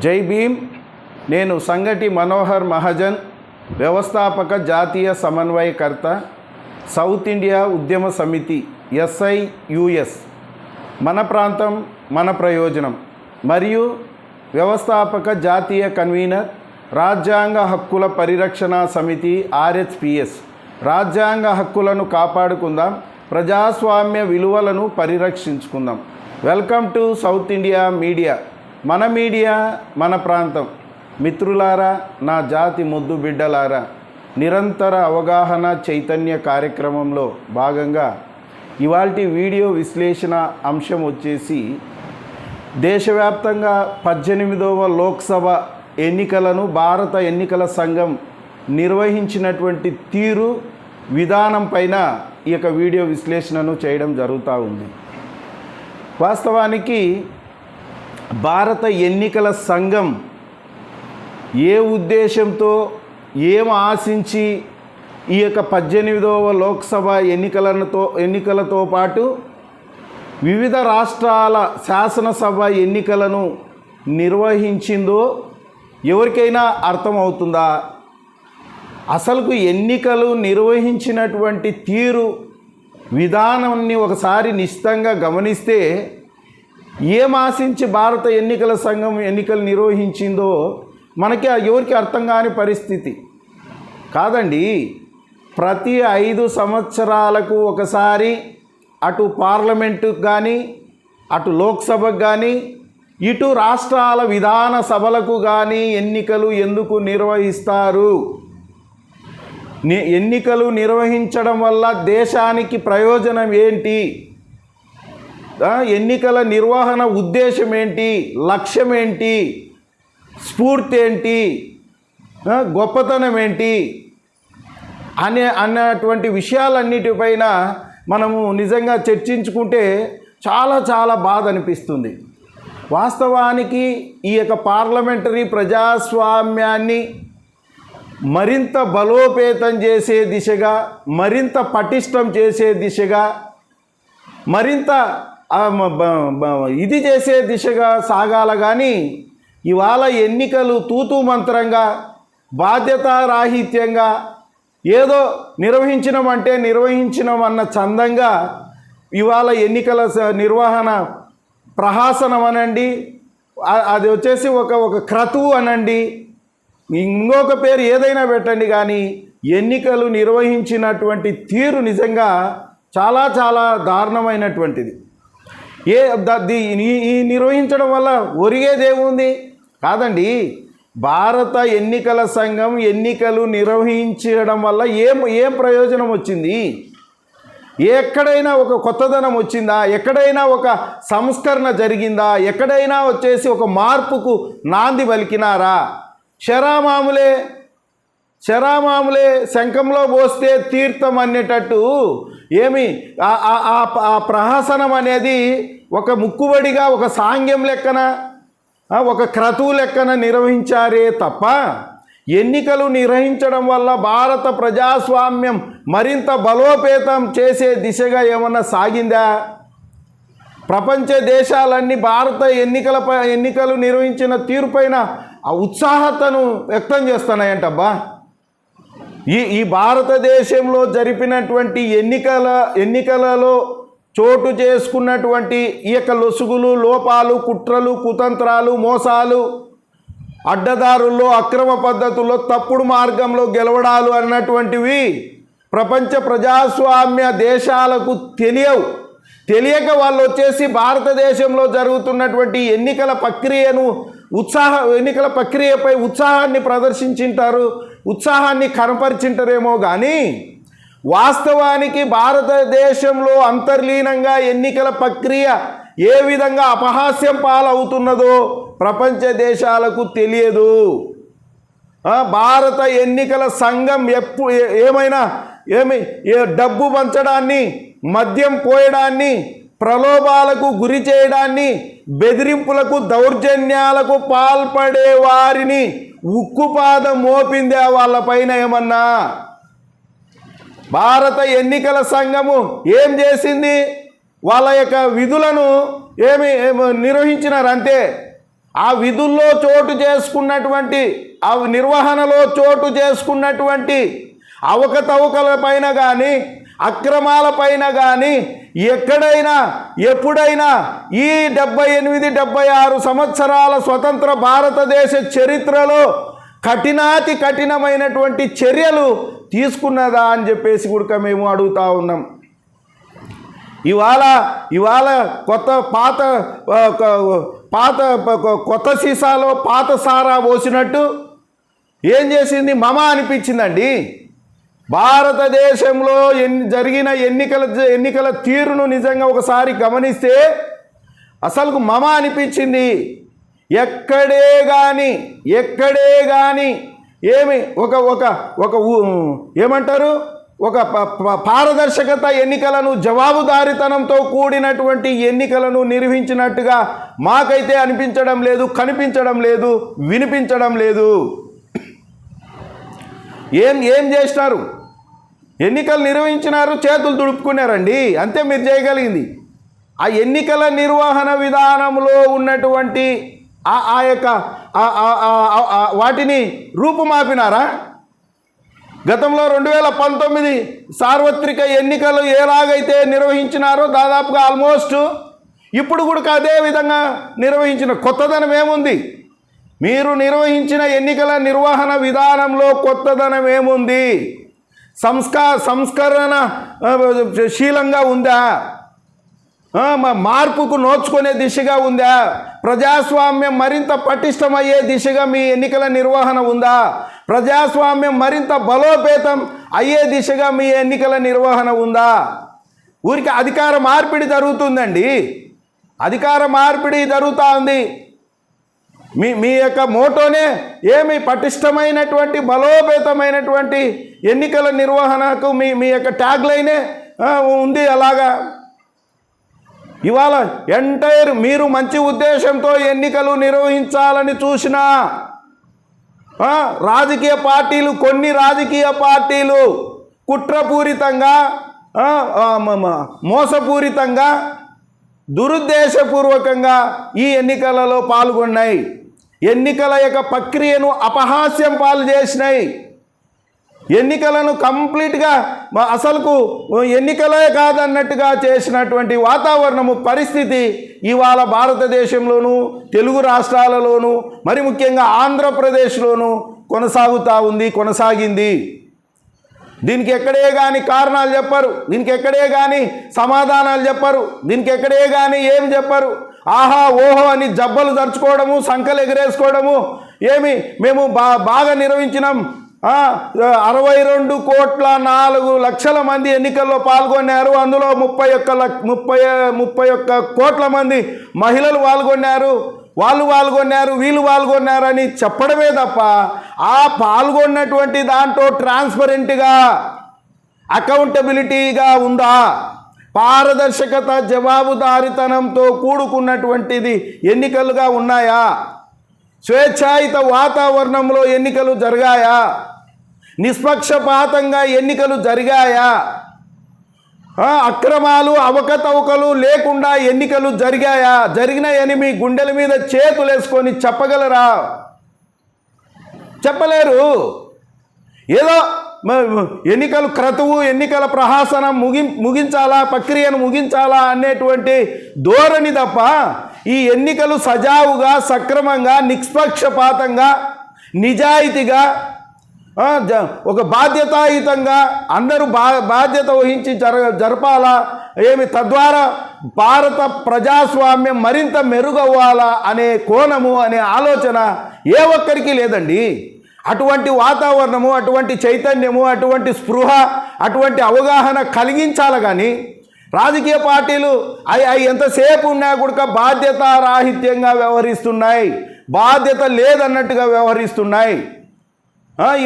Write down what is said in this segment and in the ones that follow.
జై భీమ్. నేను సంగటి మనోహర్ మహాజన్ వ్యవస్థాపక జాతీయ సమన్వయకర్త సౌత్ ఇండియా ఉద్యమ సమితి ఎస్ఐయుఎస్. మన ప్రాంతం మన ప్రయోజనం. మరియు వ్యవస్థాపక జాతీయ కన్వీనర్ రాజ్యాంగ హక్కుల పరిరక్షణ సమితి ఆర్హెచ్పిఎస్. రాజ్యాంగ హక్కులను కాపాడుకుందాం ప్రజాస్వామ్య విలువలను పరిరక్షించుకుందాం. Welcome to South India media. మన మీడియా మన ప్రాంతం. మిత్రులారా నా జాతి ముద్దు బిడ్డలారా నిరంతర అవగాహన చైతన్య కార్యక్రమంలో భాగంగా ఇవాల్టి వీడియో విశ్లేషణ అంశం వచ్చేసి దేశవ్యాప్తంగా పద్దెనిమిదవ లోక్సభ ఎన్నికలను భారత ఎన్నికల సంఘం నిర్వహించినటువంటి తీరు విధానం పైన ఈ యొక్క వీడియో విశ్లేషణను చేయడం జరుగుతూ ఉంది. వాస్తవానికి భారత ఎన్నికల సంఘం ఏ ఉద్దేశంతో ఏం ఆశించి ఈ యొక్క పద్దెనిమిదవ లోక్సభ ఎన్నికలతో ఎన్నికలతో పాటు వివిధ రాష్ట్రాల శాసనసభ ఎన్నికలను నిర్వహించిందో ఎవరికైనా అర్థమవుతుందా? అసలుకు ఎన్నికలు నిర్వహించినటువంటి తీరు విధానాన్ని ఒకసారి నిశ్చితంగా గమనిస్తే ఏం ఆశించి భారత ఎన్నికల సంఘం ఎన్నికలు నిర్వహించిందో మనకి ఎవరికి అర్థం కాని పరిస్థితి. కాదండి ప్రతి ఐదు సంవత్సరాలకు ఒకసారి అటు పార్లమెంటుకు కానీ అటు లోక్సభకు కానీ ఇటు రాష్ట్రాల విధాన సభలకు కానీ ఎన్నికలు ఎందుకు నిర్వహిస్తారు? ఎన్నికలు నిర్వహించడం వల్ల దేశానికి ప్రయోజనం ఏంటి? ఎన్నికల నిర్వహణ ఉద్దేశం ఏంటి లక్ష్యం ఏంటి స్ఫూర్తి ఏంటి గొప్పతనం ఏంటి అనే అన్నటువంటి విషయాలన్నిటిపైన మనము నిజంగా చర్చించుకుంటే చాలా చాలా బాధ అనిపిస్తుంది వాస్తవానికి ఈ యొక్క పార్లమెంటరీ ప్రజాస్వామ్యాన్ని మరింత బలోపేతం చేసే దిశగా మరింత పటిష్టం చేసే దిశగా మరింత ఇది చేసే దిశగా సాగాల కానీ ఇవాళ ఎన్నికలు తూతూ మంత్రంగా బాధ్యతారాహిత్యంగా ఏదో నిర్వహించినామంటే నిర్వహించినామన్న చందంగా ఇవాళ ఎన్నికల స- నిర్వహణ ప్రహాసనం అనండి అది వచ్చేసి ఒక ఒక క్రతువు అనండి. ఇంకొక పేరు ఏదైనా పెట్టండి కానీ ఎన్నికలు నిర్వహించినటువంటి తీరు నిజంగా చాలా చాలా దారుణమైనటువంటిది. ఏ ఈ- నిర్వహించడం వల్ల ఒరిగేదేముంది కాదండి. భారత ఎన్నికల సంఘం ఎన్నికలు నిర్వహించడం వల్ల ఏం ఏం ప్రయోజనం వచ్చింది? ఎక్కడైనా ఒక కొత్తదనం వచ్చిందా? ఎక్కడైనా ఒక సంస్కరణ జరిగిందా? ఎక్కడైనా వచ్చేసి ఒక మార్పుకు నాంది పలికినారా? శరామాములే శరామాములే శంఖంలో పోస్తే తీర్థం అనేటట్టు ఏమి? ఆ- ప్రహసనం అనేది ఒక ముక్కుబడిగా ఒక సాంగ్యం లెక్కన ఒక క్రతువు లెక్కన నిర్వహించారే తప్ప ఎన్నికలు నిర్వహించడం వల్ల భారత ప్రజాస్వామ్యం మరింత బలోపేతం చేసే దిశగా ఏమన్నా సాగిందా? ప్రపంచ దేశాలన్నీ భారత ఎన్నికల ఎన్నికలు నిర్వహించిన తీరుపైన ఆ ఉత్సాహతను వ్యక్తం చేస్తున్నాయంటబ్బా. ఈ ఈ భారతదేశంలో జరిపినటువంటి ఎన్నికల ఎన్నికలలో చోటు చేసుకున్నటువంటి ఈ యొక్క లొసుగులు లోపాలు కుట్రలు కుతంత్రాలు మోసాలు అడ్డదారుల్లో అక్రమ పద్ధతుల్లో తప్పుడు మార్గంలో గెలవడాలు అన్నటువంటివి ప్రపంచ ప్రజాస్వామ్య దేశాలకు తెలియవు. తెలియక వాళ్ళు వచ్చేసి భారతదేశంలో జరుగుతున్నటువంటి ఎన్నికల ప్రక్రియను ఉత్సాహ ఎన్నికల ప్రక్రియపై ఉత్సాహాన్ని ప్రదర్శించింటారు. ఉత్సాహాన్ని కనపరిచింటారేమో కానీ వాస్తవానికి భారతదేశంలో అంతర్లీనంగా ఎన్నికల ప్రక్రియ ఏ విధంగా అపహాస్యం పాలవుతున్నదో ప్రపంచ దేశాలకు తెలియదు. భారత ఎన్నికల సంఘం ఎప్పు ఏమైనా ఏమి డబ్బు పంచడాన్ని మద్యం పోయడాన్ని ప్రలోభాలకు గురి చేయడాన్ని బెదిరింపులకు దౌర్జన్యాలకు పాల్పడే వారిని ఉక్కుపాదం మోపిందే వాళ్ళపైన ఏమన్నా? భారత ఎన్నికల సంఘము ఏం చేసింది? వాళ్ళ యొక్క విధులను ఏమి నిర్వహించినారు అంతే. ఆ విధుల్లో చోటు చేసుకున్నటువంటి ఆ నిర్వహణలో చోటు చేసుకున్నటువంటి అవకతవకల పైన కానీ అక్రమాల పైన కానీ ఎక్కడైనా ఎప్పుడైనా ఈ డెబ్బై ఎనిమిది డెబ్బై ఆరు సంవత్సరాల స్వతంత్ర భారతదేశ చరిత్రలో కఠినాతి కఠినమైనటువంటి చర్యలు తీసుకున్నదా అని చెప్పేసి కూడా మేము అడుగుతా ఉన్నాం. ఇవాళ ఇవాళ కొత్త పాత పాత కొత్త సీసాలో పాత సారా పోసినట్టు ఏం చేసింది? మమ అనిపించిందండి. భారతదేశంలో ఎన్ని జరిగిన ఎన్నికల ఎన్నికల తీరును నిజంగా ఒకసారి గమనిస్తే అసలుకు మమ అనిపించింది. ఎక్కడే కానీ ఎక్కడే కానీ ఏమి ఒక ఒక ఒక ఏమంటారు? ఒక ప- పారదర్శకత ఎన్నికలను జవాబుదారితనంతో కూడినటువంటి ఎన్నికలను నిర్వహించినట్టుగా మాకైతే అనిపించడం లేదు కనిపించడం లేదు వినిపించడం లేదు. ఏం ఏం చేసినారు ఎన్నికలు నిర్వహించినారు చేతులు తుడుపుకున్నారండి అంతే మీరు చేయగలిగింది. ఆ ఎన్నికల నిర్వహణ విధానంలో ఉన్నటువంటి ఆ ఆ యొక్క వాటిని రూపుమాపినారా? గతంలో రెండు వేల పంతొమ్మిది సార్వత్రిక ఎన్నికలు ఎలాగైతే నిర్వహించినారో దాదాపుగా ఆల్మోస్ట్ ఇప్పుడు కూడా అదే విధంగా నిర్వహించిన కొత్తదనం ఏముంది? మీరు నిర్వహించిన ఎన్నికల నిర్వహణ విధానంలో కొత్తదనం ఏముంది సంస్కార సంస్కరణ శీలంగా ఉందా? మార్పుకు నోచుకునే దిశగా ఉందా? ప్రజాస్వామ్యం మరింత పటిష్టమయ్యే దిశగా మీ ఎన్నికల నిర్వహణ ఉందా? ప్రజాస్వామ్యం మరింత బలోపేతం అయ్యే దిశగా మీ ఎన్నికల నిర్వహణ ఉందా? ఊరికి అధికార మార్పిడి జరుగుతుందండి. అధికార మార్పిడి జరుగుతూ ఉంది మీ మీ యొక్క మోటోనే ఏమి పటిష్టమైనటువంటి బలోపేతమైనటువంటి ఎన్నికల నిర్వహణకు మీ మీ యొక్క ట్యాగ్ లైనే ఉంది అలాగా. ఇవాళ ఎంటైర్ మీరు మంచి ఉద్దేశంతో ఎన్నికలు నిర్వహించాలని చూసినా రాజకీయ పార్టీలు కొన్ని రాజకీయ పార్టీలు కుట్రపూరితంగా మోసపూరితంగా దురుద్దేశపూర్వకంగా ఈ ఎన్నికలలో పాల్గొన్నాయి. ఎన్నికల యొక్క ప్రక్రియను అపహాస్యం పాలు చేసినాయి. ఎన్నికలను కంప్లీట్గా అసలుకు ఎన్నికలే కాదన్నట్టుగా చేసినటువంటి వాతావరణము పరిస్థితి ఇవాళ భారతదేశంలోనూ తెలుగు రాష్ట్రాలలోనూ మరి ముఖ్యంగా ఆంధ్రప్రదేశ్లోనూ కొనసాగుతూ ఉంది కొనసాగింది. దీనికి ఎక్కడే కానీ కారణాలు చెప్పరు దీనికి ఎక్కడే కానీ సమాధానాలు చెప్పరు దీనికి ఎక్కడే కానీ ఏం చెప్పరు. ఆహా ఓహో అని జబ్బలు దరుచుకోవడము సంకలు ఎగరేసుకోవడము ఏమి? మేము బా బాగా నిర్వహించినాం. అరవై రెండు కోట్ల నాలుగు లక్షల మంది ఎన్నికల్లో పాల్గొన్నారు. అందులో ముప్పై ఒక్క లక్ ముప్పై ముప్పై ఒక్క కోట్ల మంది మహిళలు పాల్గొన్నారు. వాళ్ళు పాల్గొన్నారు వీళ్ళు పాల్గొన్నారని చెప్పడమే తప్ప ఆ పాల్గొన్నటువంటి దాంట్లో ట్రాన్స్పరెంట్గా అకౌంటబిలిటీగా ఉందా? పారదర్శకత జవాబుదారితనంతో కూడుకున్నటువంటిది ఎన్నికలుగా ఉన్నాయా? స్వేచ్ఛాయుత వాతావరణంలో ఎన్నికలు జరిగాయా? నిష్పక్షపాతంగా ఎన్నికలు జరిగాయా? అక్రమాలు అవకతవకలు లేకుండా ఎన్నికలు జరిగాయా? జరిగినాయని మీ గుండెల మీద చేతులేసుకొని చెప్పగలరా? చెప్పలేరు. ఏదో ఎన్నికలు క్రతువు ఎన్నికల ప్రహాసనం ముగి ముగించాలా ప్రక్రియను ముగించాలా అనేటువంటి ధోరణి తప్ప ఈ ఎన్నికలు సజావుగా సక్రమంగా నిష్పక్షపాతంగా నిజాయితీగా ఒక బాధ్యతాయుతంగా అందరూ బా బాధ్యత వహించి జర జరపాలా ఏమి తద్వారా భారత ప్రజాస్వామ్యం మరింత మెరుగవ్వాలా అనే కోణము అనే ఆలోచన ఏ ఒక్కరికి లేదండి. అటువంటి వాతావరణము అటువంటి చైతన్యము అటువంటి స్పృహ అటువంటి అవగాహన కలిగించాలి కానీ రాజకీయ పార్టీలు అవి అవి ఎంతసేపు ఉన్నా కూడా బాధ్యత రాహిత్యంగా వ్యవహరిస్తున్నాయి. బాధ్యత లేదన్నట్టుగా వ్యవహరిస్తున్నాయి.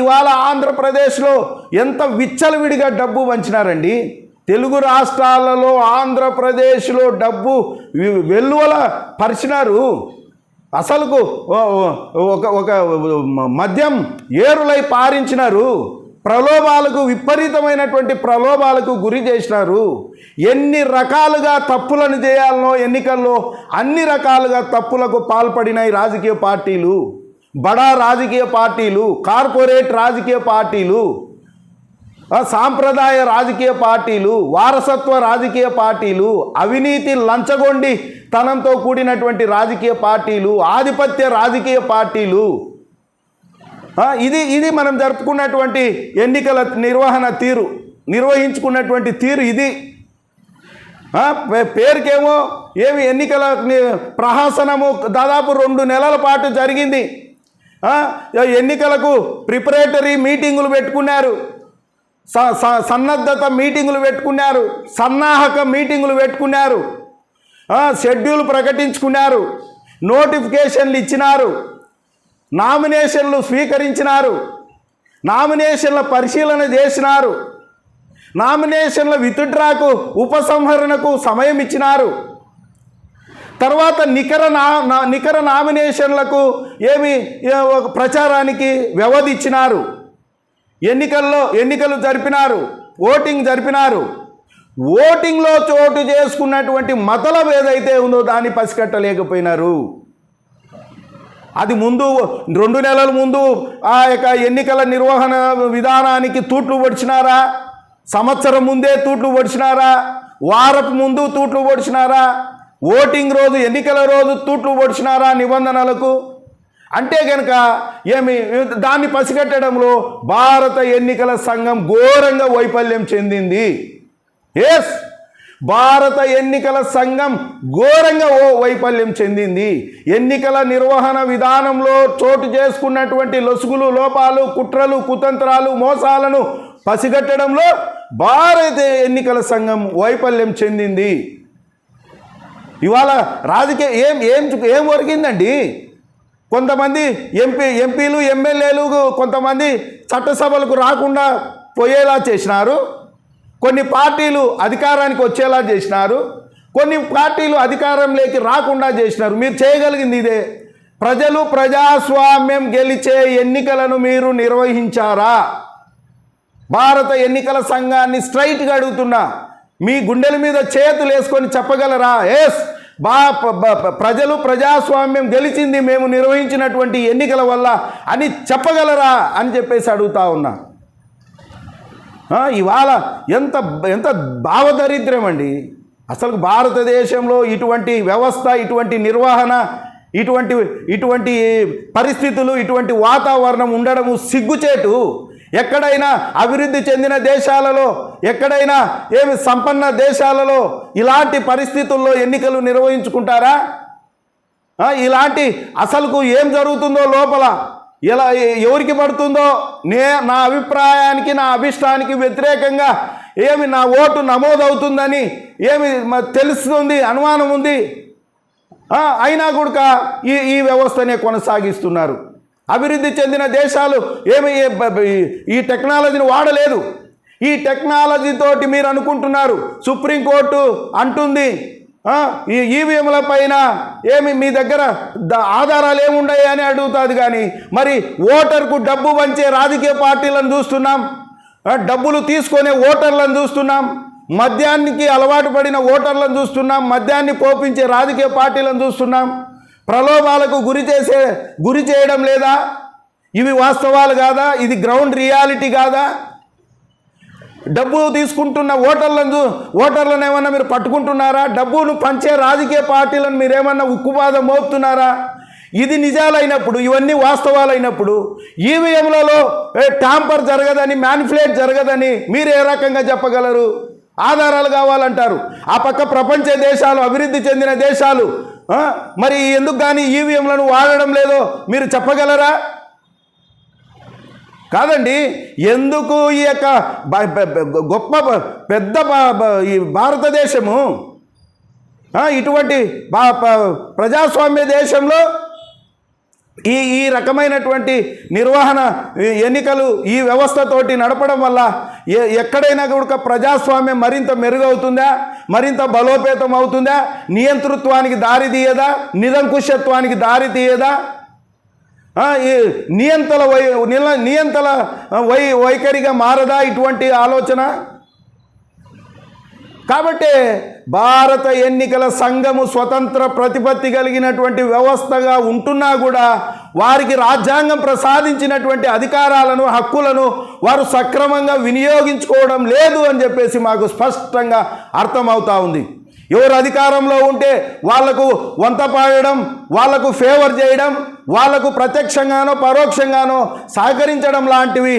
ఇవాళ ఆంధ్రప్రదేశ్లో ఎంత విచ్చలవిడిగా డబ్బు వంచినారండి తెలుగు రాష్ట్రాలలో ఆంధ్రప్రదేశ్లో డబ్బు వెల్లువల పరిచినారు. అసలుకు ఒక ఒక మద్యం ఏరులై పారించినారు ప్రలోభాలకు విపరీతమైనటువంటి ప్రలోభాలకు గురి చేసినారు. ఎన్ని రకాలుగా తప్పులను చేయాలనో ఎన్నికల్లో అన్ని రకాలుగా తప్పులకు పాల్పడినాయి రాజకీయ పార్టీలు. బడా రాజకీయ పార్టీలు కార్పొరేట్ రాజకీయ పార్టీలు. సాంప్రదాయ రాజకీయ పార్టీలు వారసత్వ రాజకీయ పార్టీలు అవినీతి లంచగొండి తనంతో కూడినటువంటి రాజకీయ పార్టీలు ఆధిపత్య రాజకీయ పార్టీలు. ఇది ఇది మనం జరుపుకున్నటువంటి ఎన్నికల నిర్వహణ తీరు నిర్వహించుకున్నటువంటి తీరు ఇది. పేరుకేమో ఏమి ఎన్నికల ప్రహాసనము దాదాపు రెండు నెలల పాటు జరిగింది. ఎన్నికలకు ప్రిపరేటరీ మీటింగులు పెట్టుకున్నారు. సన్నద్ధత మీటింగులు పెట్టుకున్నారు. సన్నాహక మీటింగులు పెట్టుకున్నారు. షెడ్యూల్ ప్రకటించుకున్నారు. నోటిఫికేషన్లు ఇచ్చినారు. నామినేషన్లు స్వీకరించినారు. నామినేషన్ల పరిశీలన చేసినారు. నామినేషన్ల విత్డ్రాకు ఉపసంహరణకు సమయం ఇచ్చినారు. తర్వాత నికర నా నా- నికర నామినేషన్లకు ఏమి ఒక ప్రచారానికి వ్యవధి ఇచ్చినారు. ఎన్నికల్లో ఎన్నికలు జరిపినారు ఓటింగ్ జరిపినారు. ఓటింగ్లో చోటు చేసుకున్నటువంటి మతలం ఏదైతే ఉందో దాన్ని పసికట్టలేకపోయినారు. అది ముందు రెండు నెలల ముందు ఆ యొక్క ఎన్నికల నిర్వహణ విధానానికి తూట్లు పొడిచినారా? సంవత్సరం ముందే తూట్లు పొడిచినారా? వారపు ముందు తూట్లు పొడిచినారా? ఓటింగ్ రోజు ఎన్నికల రోజు తూట్లు పొడిచినారా నిబంధనలకు? అంటే కనుక ఏమి దాన్ని పసిగట్టడంలో భారత ఎన్నికల సంఘం ఘోరంగా వైఫల్యం చెందింది. ఎస్ భారత ఎన్నికల సంఘం ఘోరంగా ఓ వైఫల్యం చెందింది. ఎన్నికల నిర్వహణ విధానంలో చోటు చేసుకున్నటువంటి లొసుగులు లోపాలు కుట్రలు కుతంత్రాలు మోసాలను పసిగట్టడంలో భారత ఎన్నికల సంఘం వైఫల్యం చెందింది. ఇవాళ రాజకీయ ఏం ఏం ఏం ఒరిగిందండి? కొంతమంది ఎంపీ ఎంపీలు ఎమ్మెల్యేలు కొంతమంది చట్టసభలకు రాకుండా పోయేలా చేసినారు. కొన్ని పార్టీలు అధికారానికి వచ్చేలా చేసినారు. కొన్ని పార్టీలు అధికారంలోకి రాకుండా చేసినారు. మీరు చేయగలిగింది ఇదే. ప్రజలు ప్రజాస్వామ్యం గెలిచే ఎన్నికలను మీరు నిర్వహించారా? భారత ఎన్నికల సంఘాన్ని స్ట్రైట్గా అడుగుతున్నా. మీ గుండెల మీద చేతులు వేసుకొని చెప్పగలరా? ఎస్ బా ప్రజలు ప్రజాస్వామ్యం గెలిచింది మేము నిర్వహించినటువంటి ఎన్నికల వల్ల అని చెప్పగలరా అని చెప్పేసి అడుగుతా ఉన్నా. ఇవాళ ఎంత ఎంత భావదరిద్రం అండి. అసలు భారతదేశంలో ఇటువంటి వ్యవస్థ ఇటువంటి నిర్వహణ ఇటువంటి ఇటువంటి పరిస్థితులు ఇటువంటి వాతావరణం ఉండడము సిగ్గుచేటు. ఎక్కడైనా అభివృద్ధి చెందిన దేశాలలో ఎక్కడైనా ఏమి సంపన్న దేశాలలో ఇలాంటి పరిస్థితుల్లో ఎన్నికలు నిర్వహించుకుంటారా? ఇలాంటి అసలుకు ఏం జరుగుతుందో లోపల ఇలా ఎవరికి పడుతుందో నే నా అభిప్రాయానికి నా అభిష్టానికి వ్యతిరేకంగా ఏమి నా ఓటు నమోదవుతుందని ఏమి తెలుస్తుంది అనుమానం ఉంది? అయినా కూడా ఈ ఈ వ్యవస్థనే కొనసాగిస్తున్నారు. అభివృద్ధి చెందిన దేశాలు ఏమి ఈ- టెక్నాలజీని వాడలేదు. ఈ టెక్నాలజీతోటి మీరు అనుకుంటున్నారు. సుప్రీంకోర్టు అంటుంది ఈ ఈవీఎంల పైన ఏమి మీ దగ్గర ద- ఆధారాలు ఏముండయి అని అడుగుతుంది కానీ మరి ఓటర్కు డబ్బు పంచే రాజకీయ పార్టీలను చూస్తున్నాం డబ్బులు తీసుకునే ఓటర్లను చూస్తున్నాం మద్యానికి అలవాటు పడిన ఓటర్లను చూస్తున్నాం మద్యాన్ని పోపించే రాజకీయ పార్టీలను చూస్తున్నాం. ప్రలోభాలకు గురి చేసే గురి చేయడం లేదా? ఇవి వాస్తవాలు కాదా? ఇది గ్రౌండ్ రియాలిటీ కాదా? డబ్బు తీసుకుంటున్న ఓటర్లను ఓటర్లను ఏమన్నా మీరు పట్టుకుంటున్నారా? డబ్బును పంచే రాజకీయ పార్టీలను మీరు ఏమన్నా ఉక్కుపాదం మోపుతున్నారా? ఇది నిజాలైనప్పుడు ఇవన్నీ వాస్తవాలైనప్పుడు ఈవీఎంలలో ట్యాంపర్ జరగదని మ్యానిఫ్లేట్ జరగదని మీరు ఏ రకంగా చెప్పగలరు? ఆధారాలు కావాలంటారు. ఆ పక్క ప్రపంచ దేశాలు అభివృద్ధి చెందిన దేశాలు మరి ఎందుకు కానీ ఈవీఎంలను వాడడం లేదో మీరు చెప్పగలరా? కాదండి. ఎందుకు ఈ యొక్క గొప్ప పెద్ద ఈ భారతదేశము ఇటువంటి ప్రజాస్వామ్య దేశంలో ఈ ఈ రకమైనటువంటి నిర్వహణ ఎన్నికలు ఈ వ్యవస్థతోటి నడపడం వల్ల ఎ ఎక్కడైనా కూడా ప్రజాస్వామ్యం మరింత మెరుగవుతుందా? మరింత బలోపేతం అవుతుందా? నియంతృత్వానికి దారి తీయదా? నిరంకుశత్వానికి దారి తీయదా? ఈ నియంతల వై నిల- నియంతల వై వైఖరిగా మారదా ఇటువంటి ఆలోచన? కాబట్టి భారత ఎన్నికల సంఘము స్వతంత్ర ప్రతిపత్తి కలిగినటువంటి వ్యవస్థగా ఉంటున్నా కూడా వారికి రాజ్యాంగం ప్రసాదించినటువంటి అధికారాలను హక్కులను వారు సక్రమంగా వినియోగించుకోవడం లేదు అని చెప్పేసి మాకు స్పష్టంగా అర్థమవుతా ఉంది. ఎవరు అధికారంలో ఉంటే వాళ్ళకు వంత పాడడం వాళ్ళకు ఫేవర్ చేయడం వాళ్ళకు ప్రత్యక్షంగానో పరోక్షంగానో సహకరించడం లాంటివి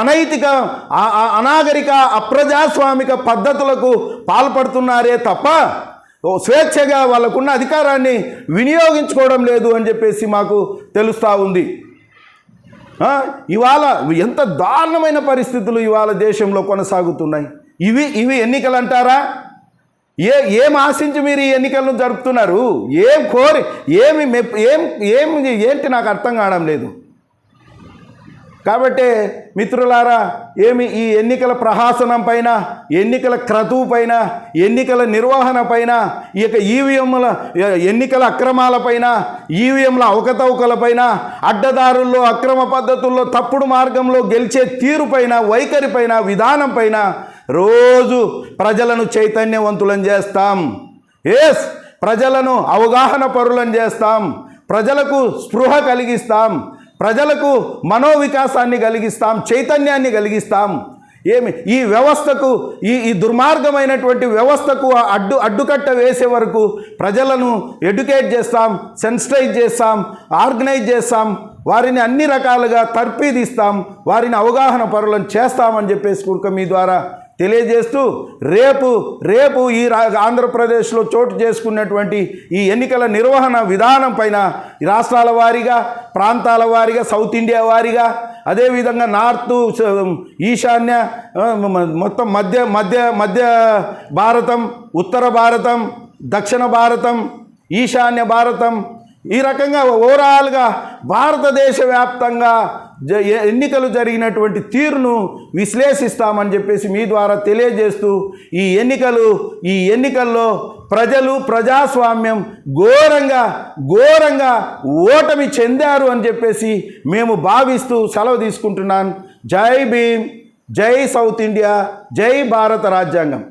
అనైతిక అనాగరిక అప్రజాస్వామిక పద్ధతులకు పాల్పడుతున్నారే తప్ప ఓ స్వేచ్ఛగా వాళ్ళకున్న అధికారాన్ని వినియోగించుకోవడం లేదు అని చెప్పేసి మాకు తెలుస్తూ ఉంది. ఇవాళ ఎంత దారుణమైన పరిస్థితులు ఇవాళ దేశంలో కొనసాగుతున్నాయి. ఇవి ఇవి ఎన్నికలు అంటారా ఏ ఏం ఆశించి మీరు ఈ ఎన్నికలను జరుపుతున్నారు? ఏం కోరి ఏమి మెప్ ఏం ఏం ఏంటి నాకు అర్థం కావడం లేదు. కాబట్టి మిత్రులారా ఏమి ఈ ఎన్నికల ప్రహాసనం పైన ఎన్నికల క్రతువు పైన ఎన్నికల నిర్వహణ పైన ఈ యొక్క ఈవీఎంల ఎన్నికల అక్రమాలపైన ఈవీఎంల అవకతవకలపైన అడ్డదారుల్లో అక్రమ పద్ధతుల్లో తప్పుడు మార్గంలో గెలిచే తీరుపైన వైఖరిపైన వైఖరి పైన విధానం పైన రోజు ప్రజలను చైతన్యవంతులను చేస్తాం. ఎస్ ప్రజలను అవగాహన పరులను చేస్తాం. ప్రజలకు స్పృహ కలిగిస్తాం. ప్రజలకు మనోవికాసాన్ని కలిగిస్తాం. చైతన్యాన్ని కలిగిస్తాం. ఏమి? ఈ వ్యవస్థకు ఈ ఈ దుర్మార్గమైనటువంటి వ్యవస్థకు అడ్డు అడ్డుకట్ట వేసే వరకు ప్రజలను ఎడ్యుకేట్ చేస్తాం సెన్సిటైజ్ చేస్తాం ఆర్గనైజ్ చేస్తాం. వారిని అన్ని రకాలుగా తర్పీదిస్తాం. వారిని అవగాహన పరులను చేస్తామని చెప్పేసి కుడుక మీ ద్వారా తెలియజేస్తూ రేపు రేపు ఈ రా ఆంధ్రప్రదేశ్లో చోటు చేసుకున్నటువంటి ఈ ఎన్నికల నిర్వహణ విధానం పైన రాష్ట్రాల వారీగా ప్రాంతాల వారీగా సౌత్ ఇండియా వారీగా అదేవిధంగా నార్త్ ఈశాన్య మొత్తం మధ్య మధ్య మధ్య భారతం ఉత్తర భారతం దక్షిణ భారతం ఈశాన్య భారతం ఈ రకంగా ఓవరాల్గా భారతదేశ వ్యాప్తంగా ఎన్నికలు జరిగినటువంటి తీరును విశ్లేషిస్తామని చెప్పేసి మీ ద్వారా తెలియజేస్తూ ఈ ఎన్నికలు ఈ ఎన్నికల్లో ప్రజలు ప్రజాస్వామ్యం ఘోరంగా ఘోరంగా ఓటమి చెందారు అని చెప్పేసి మేము భావిస్తూ సెలవు తీసుకుంటున్నాను జై భీమ్ జై సౌత్ ఇండియా జై భారత రాజ్యాంగం.